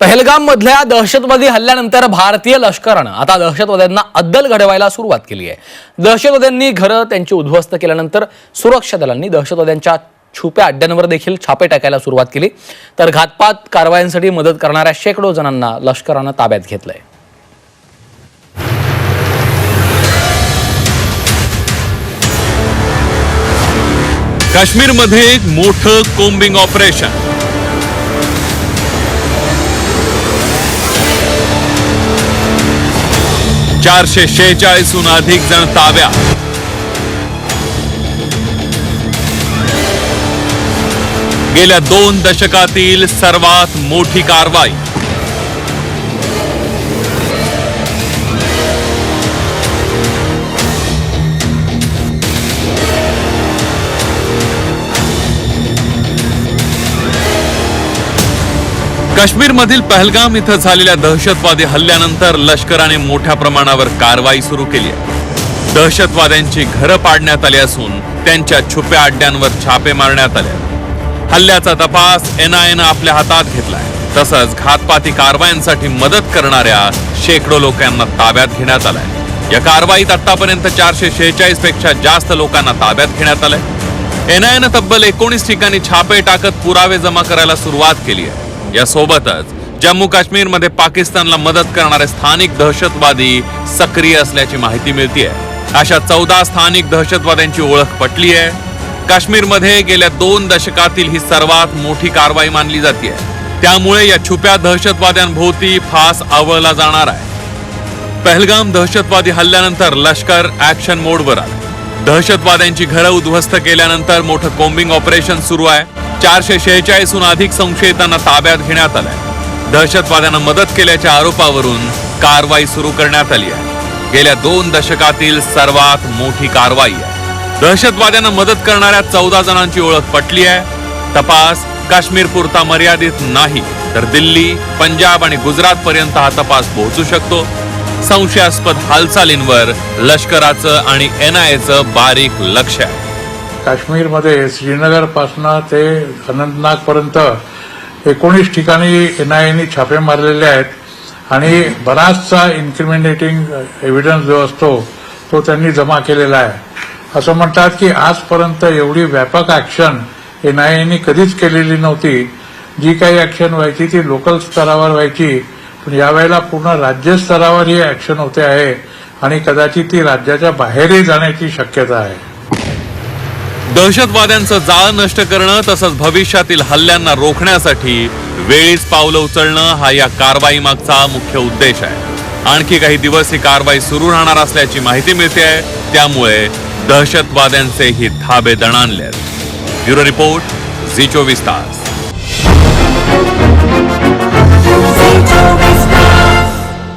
पहलगाममधल्या दहशतवादी हल्ल्यानंतर भारतीय लष्करानं आता दहशतवाद्यांना अद्दल घडवायला सुरुवात केली आहे. दहशतवाद्यांनी घरं त्यांची उद्ध्वस्त केल्यानंतर सुरक्षा दलांनी दहशतवाद्यांच्या छुप्या अड्ड्यांवर देखील छापे टाकायला सुरुवात केली. तर घातपात कारवायांसाठी मदत करणाऱ्या शेकडो जणांना लष्करानं ताब्यात घेतलंय. काश्मीरमध्ये एक मोठं कोम्बिंग ऑपरेशन. चारशे शेहेचाळीसहून अधिक जण ताब्या. गेल्या दोन दशकातील सर्वात मोठी कारवाई काश्मीरमधील पहलगाम इथं झालेल्या दहशतवादी हल्ल्यानंतर लष्कराने मोठ्या प्रमाणावर कारवाई सुरू केली आहे. दहशतवाद्यांची घरं पाडण्यात आली असून त्यांच्या छुप्या अड्ड्यांवर छापे मारण्यात आले हल्ल्याचा तपास एनआयएनं आपल्या हातात घेतलाय. तसंच घातपाती कारवायांसाठी मदत करणाऱ्या शेकडो लोकांना ताब्यात घेण्यात आलाय. या कारवाईत आतापर्यंत चारशे शेहेचाळीसपेक्षा जास्त लोकांना ताब्यात घेण्यात आलंय. एनआयएनं तब्बल एकोणीस ठिकाणी छापे टाकत पुरावे जमा करायला सुरुवात केली आहे. यासोबतच जम्मू काश्मीरमध्ये पाकिस्तानला मदत करणारे स्थानिक दहशतवादी सक्रिय असल्याची माहिती मिळतीये. अशा चौदा स्थानिक दहशतवाद्यांची ओळख पटली आहे. काश्मीरमध्ये गेल्या दोन दशकातील ही सर्वात मोठी कारवाई मानली जाते त्यामुळे या छुप्या दहशतवाद्यांभोवती फास आवळला जाणार आहे. पहलगाम दहशतवादी हल्ल्यानंतर लष्कर ऍक्शन मोडवर आलं. दहशतवाद्यांची घरं उद्ध्वस्त केल्यानंतर मोठं कोम्बिंग ऑपरेशन सुरू आहे. चारशे शेहेचाळीसहून अधिक संशयितांना ताब्यात घेण्यात आलंय. दहशतवाद्यांना मदत केल्याच्या आरोपावरून कारवाई सुरू करण्यात आली आहे. गेल्या दोन दशकातील सर्वात मोठी कारवाई आहे. दहशतवाद्यांना मदत करणाऱ्या चौदा जणांची ओळख पटली आहे. तपास काश्मीर पुरता मर्यादित नाही तर दिल्ली पंजाब आणि गुजरात पर्यंत हा तपास पोहोचू शकतो. संशयास्पद हालचालींवर लष्कराचं आणि एनआयएचं बारीक लक्ष आहे. काश्मीरमध्ये श्रीनगरपासनं ते अनंतनागपर्यंत एकोणीस ठिकाणी एनआयएने छापे मारलेले आहेत आणि बराचसा इन्क्रिमिनेटिंग एव्हिडन्स जो असतो तो त्यांनी जमा केलेला आहे. असं म्हणतात की आजपर्यंत एवढी व्यापक ऍक्शन एनआयएने कधीच केलेली नव्हती. जी काही ऍक्शन व्हायची ती लोकल स्तरावर व्हायची. पण यावेळेला पूर्ण राज्यस्तरावर ही ऍक्शन होते आहे आणि कदाचित ती राज्याच्या बाहेरही जाण्याची शक्यता आहे. दहशतवाद्यांचं जाळ नष्ट करणं तसंच भविष्यातील हल्ल्यांना रोखण्यासाठी वेळीच पावलं उचलणं हा या कारवाईमागचा मुख्य उद्देश आहे. आणखी काही दिवस ही कारवाई सुरू राहणार असल्याची माहिती मिळते आहे त्यामुळे दहशतवाद्यांचे ही धाबे दणानले आहेत. ब्युरो रिपोर्ट झी चोवीस तास.